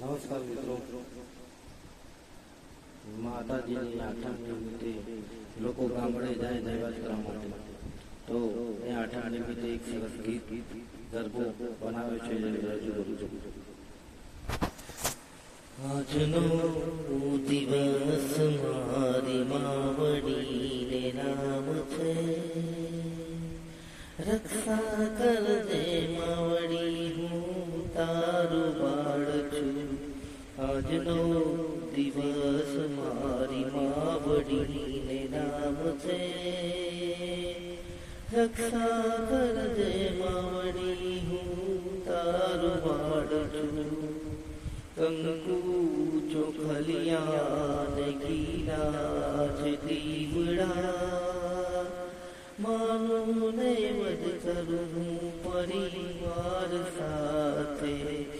નમસ્કાર મિત્રો. માતાજીની આઠમ નિમિત્તે લોકો ગામડે જાય દૈવાજ કરવા માટે. તો એ આઠમ નિમિત્તે એક સરસ ગીત, ગરબો બનાવે છે રજૂ કરું છું. આજનો દિવસ મારી માવડીને નામ છે રક્ષા કરજે આજનો દિવસ મારી માવડીને નામ છે. રક્ષા કરજે માવડી, હું તારું છું. કંકુ ચોખલિયા ને ગીલા છે દીવડા. માનું ને વધ કરું પરિવાર સાથે.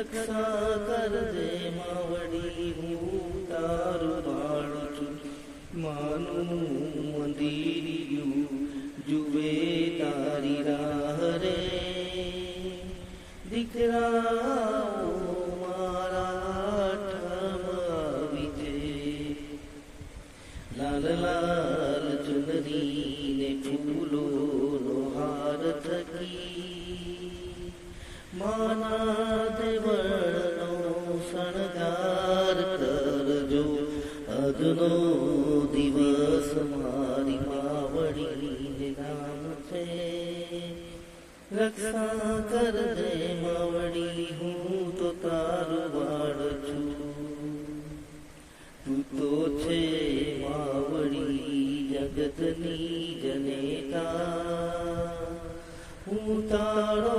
રક્ષા કરજે માવડી હું તારું બાળું છું માનું મંદિરિયું જુએ તારી રાહ રે. દીકરા મારા ઠમ આવી છે લાલ લાલ ચુનરી ને ફૂલો નો હાર થકી માના દેવળનો શણગાર કરજો આજનો મારી માવડી માવડી, હું તો તારું બાળ છું છે માવડી જગતની જનેતા. હું તારો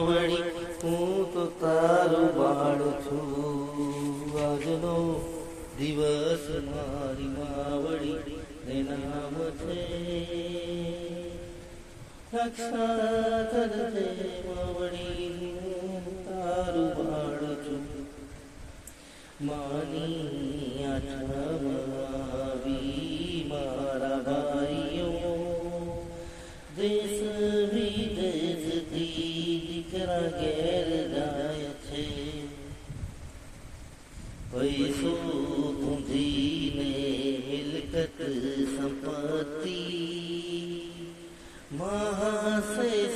દિવસ મારી માવડી ને નામ છે. માવડી તારું બાળ છું માની આવી મારા ભાઈઓ. દેશ વિદેશથી દીકરા ઘેર જાય છે.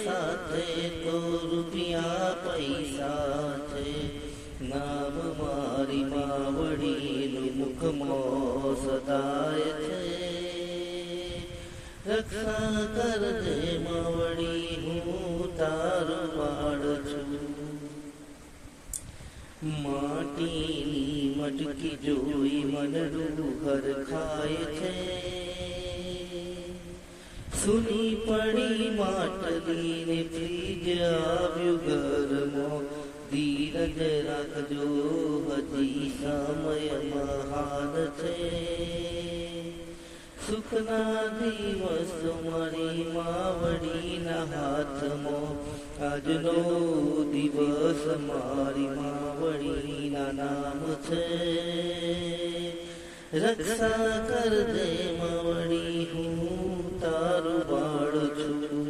સાથે તો રૂપિયા પૈસા છે. નામ મારી માવડીનું મુખમો સદાય છે. રક્ષા કરજે માવડી હું તારું માડ છું. માટીની મટકી જોઈ મનડું ઘર ખાય છે. સુની પડી માટલી ને ફ્રીજ આવ્યું ઘરમાં. ધીરજ રાખજો હજી સમય મહાન છે. સુખના દિવસ મારી માવડીના હાથમાં. આજનો દિવસ મારી માવડીના નામ છે. રક્ષા કરજે માવડી હું. તારું બાળ છું.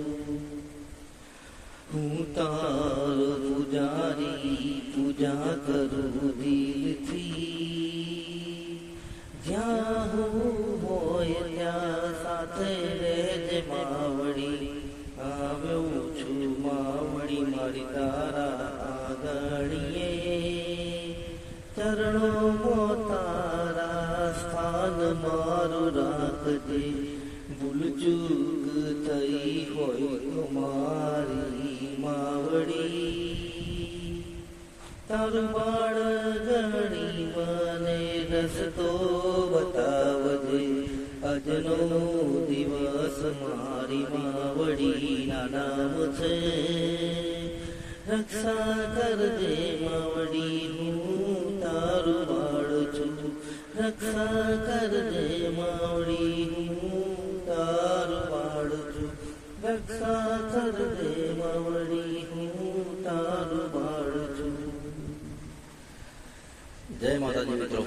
હું તારો પૂજારી, પૂજા કરું દિલથી. જ્યાં હું હોય ત્યાં સાથે રહેજે માવડી. આવ્યો છું માવડી મારી તારા આગળીએ ચરણો તારા સ્થાન મારું રાખજે. ભૂલચૂક થઈ હોય મારી માવડી તારું બાળ ગણી મને રસ્તો બતાવજે આજનો દિવસ મારી માવડી ના નામ છે રક્ષા કરજે માવડી હું તારું બાળ છું રક્ષા કરજે માવડી હું તારું બાળ છું રક્ષા કરજે માવડી હું તારું બાળ છું જય માતાજી મિત્રો